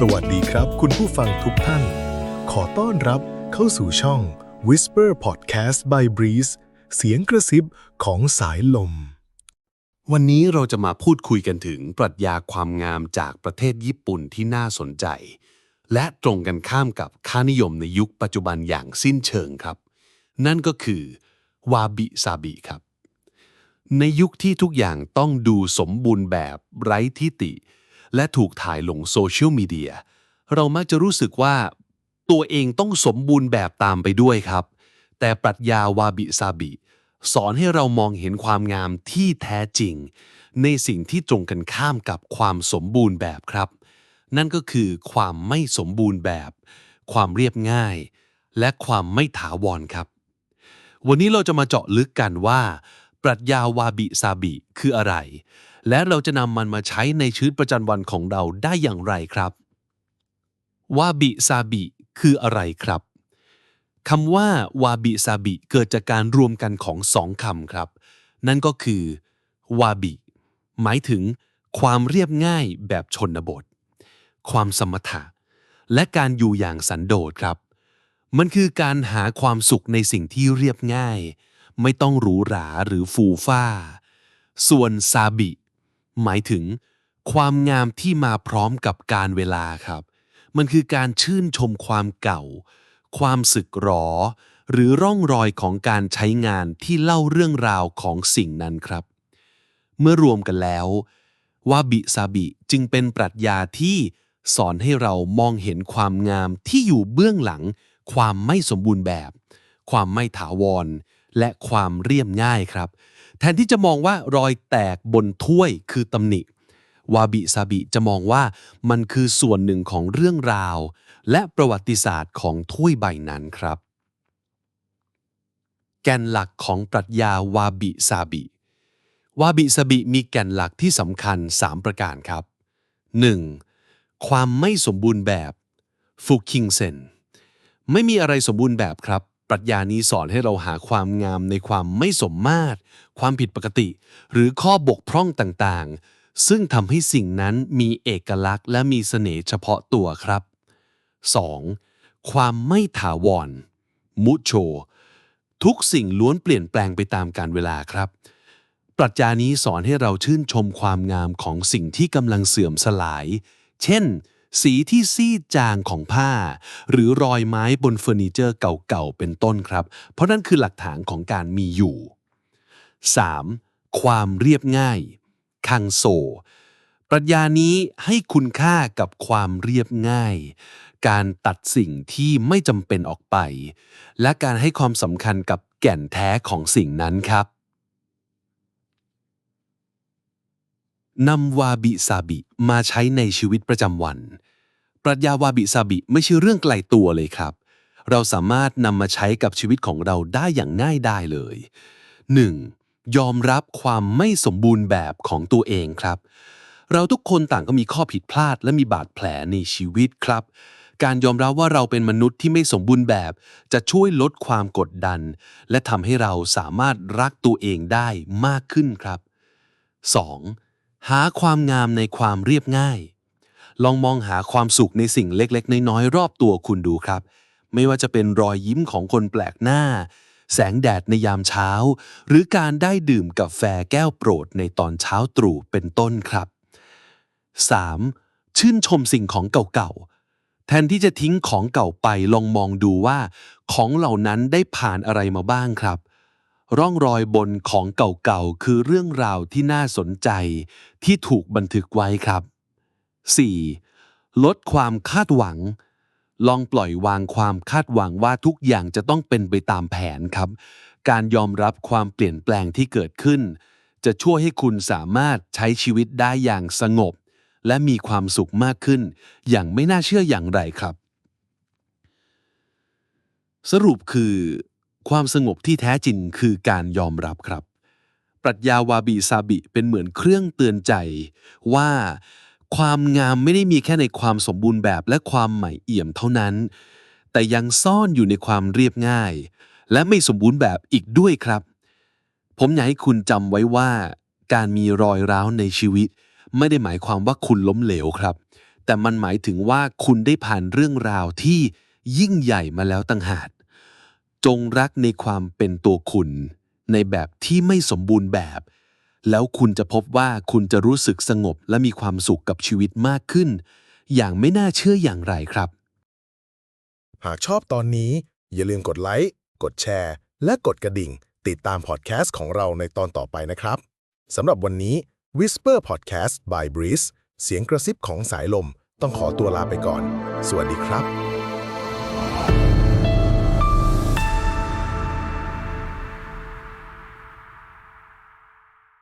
สวัสดีครับคุณผู้ฟังทุกท่าน ขอต้อนรับเข้าสู่ช่อง Whisper Podcast by Breeze เสียงกระซิบของสายลม วันนี้เราจะมาพูดคุยกันถึงปรัชญาความงามจากประเทศญี่ปุ่นที่น่าสนใจ และตรงกันข้ามกับค่านิยมในยุคปัจจุบันอย่างสิ้นเชิงครับ นั่นก็คือวาบิซาบิครับ ในยุคที่ทุกอย่างต้องดูสมบูรณ์แบบไร้ทิติ และถูกถ่ายลงโซเชียลมีเดีย เรามักจะรู้สึกว่า ตัวเองต้องสมบูรณ์แบบตามไปด้วยครับ แต่ปรัชญาวาบิซาบิ สอนให้เรามองเห็นความงามที่แท้จริง ในสิ่งที่ตรงกันข้ามกับความสมบูรณ์แบบครับ นั่นก็คือความไม่สมบูรณ์แบบ ความเรียบง่าย และความไม่ถาวรครับ วันนี้เราจะมาเจาะลึกกันว่า ปรัชญาวาบิซาบิคืออะไร และเราจะนำมันมาใช้ในชีวิตประจำวันของเราได้อย่างไรครับ วาบิซาบิคืออะไรครับคำว่าวาบิซาบิเกิดจากการรวมกันของสองคำครับ นั่นก็คือวาบิหมายถึงความเรียบง่ายแบบชนบท ความสมถะ และการอยู่อย่างสันโดษครับ มันคือการหาความสุขในสิ่งที่เรียบง่าย ไม่ต้องหรูหราหรือฟูฟ้า ส่วนซาบิ หมายถึง ความงามที่มาพร้อมกับการเวลาครับ มันคือการชื่นชมความเก่า ความสึกหรอ หรือร่องรอยของการใช้งานที่เล่าเรื่องราวของสิ่งนั้นครับ เมื่อรวมกันแล้ววาบิซาบิจึงเป็นปรัชญาที่สอนให้เรามองเห็นความงามที่อยู่เบื้องหลัง ความไม่สมบูรณ์แบบ ความไม่ถาวร และความเรียบง่ายครับ แทนที่จะมองว่ารอยแตกบนถ้วยคือตำหนิวาบิซาบิจะมองว่ามันคือส่วนหนึ่งของเรื่องราว และประวัติศาสตร์ของถ้วยใบนั้นครับ แกนหลักของปรัชญาวาบิซาบิวาบิซาบิมีแก่นหลักที่สำคัญ 3 ประการครับ 1. ความไม่สมบูรณ์แบบฟุคิงเซนไม่มีอะไรสมบูรณ์แบบครับ ปรัชญานี้สอนให้เราหาความงามในความไม่สมมาตร ความผิดปกติ หรือข้อบกพร่องต่างๆ ซึ่งทำให้สิ่งนั้นมีเอกลักษณ์ และมีเสน่ห์เฉพาะตัวครับ 2. ความไม่ถาวร มุโช ทุกสิ่งล้วนเปลี่ยนแปลงไปตามกาลเวลาครับ ปรัชญานี้สอนให้เราชื่นชมความงามของสิ่งที่กำลังเสื่อมสลาย เช่น สีที่ซีดจางของผ้า หรือรอยไม้บนเฟอร์นิเจอร์เก่าๆ เป็นต้นครับ เพราะนั่นคือหลักฐานของการมีอยู่ 3. ความเรียบง่าย คังโซ ปรัชญานี้ให้คุณค่ากับความเรียบง่าย การตัดสิ่งที่ไม่จำเป็นออกไป และการให้ความสำคัญกับแก่นแท้ของสิ่งนั้นครับนำวาบิซาบิมาใช้ในชีวิตประจำวัน ปรัชญาวาบิซาบิไม่ใช่เรื่องไกลตัวเลยครับ เราสามารถนำมาใช้กับชีวิตของเราได้อย่างง่ายได้เลย 1. ยอมรับความไม่สมบูรณ์แบบของตัวเองครับ เราทุกคนต่างก็มีข้อผิดพลาดและมีบาดแผลในชีวิตครับ การยอมรับว่าเราเป็นมนุษย์ที่ไม่สมบูรณ์แบบ จะช่วยลดความกดดัน และทำให้เราสามารถรักตัวเองได้มากขึ้นครับ 2. หาความงามในความเรียบง่าย ลองมองหาความสุขในสิ่งเล็กๆ น้อยๆ รอบตัวคุณดูครับ ไม่ว่าจะเป็นรอยยิ้มของคนแปลกหน้า แสงแดดในยามเช้า หรือการได้ดื่มกาแฟแก้วโปรดในตอนเช้าตรู่เป็นต้นครับ 3. ชื่นชมสิ่งของเก่าๆ แทนที่จะทิ้งของเก่าไปลองมองดูว่า ของเหล่านั้นได้ผ่านอะไรมาบ้างครับร่องรอยบนของเก่าๆ คือเรื่องราวที่น่าสนใจที่ถูกบันทึกไว้ครับ 4. ลดความคาดหวัง ลองปล่อยวางความคาดหวังว่าทุกอย่างจะต้องเป็นไปตามแผนครับ การยอมรับความเปลี่ยนแปลงที่เกิดขึ้น จะช่วยให้คุณสามารถใช้ชีวิตได้อย่างสงบ และมีความสุขมากขึ้น อย่างไม่น่าเชื่ออย่างไรครับ สรุปคือ ความสงบที่แท้จริงคือการยอมรับครับ ปรัชญาวาบิซาบิเป็นเหมือนเครื่องเตือนใจว่า ความงามไม่ได้มีแค่ในความสมบูรณ์แบบและความใหม่เอี่ยมเท่านั้น แต่ยังซ่อนอยู่ในความเรียบง่าย และไม่สมบูรณ์แบบอีกด้วยครับ ผมอยากให้คุณจำไว้ว่า การมีรอยร้าวในชีวิต ไม่ได้หมายความว่าคุณล้มเหลวครับ แต่มันหมายถึงว่าคุณได้ผ่านเรื่องราวที่ยิ่งใหญ่มาแล้วตั้งหากจงรักในความเป็นตัวคุณ ในแบบที่ไม่สมบูรณ์แบบ แล้วคุณจะพบว่าคุณจะรู้สึกสงบและมีความสุขกับชีวิตมากขึ้น อย่างไม่น่าเชื่ออย่างไรครับ หากชอบตอนนี้ อย่าลืมกดไลค์ กดแชร์ และกดกระดิ่ง ติดตามพอดแคสต์ของเราในตอนต่อไปนะครับสำหรับวันนี้ Whisper Podcast by Breeze เสียงกระซิบของสายลม ต้องขอตัวลาไปก่อน สวัสดีครับ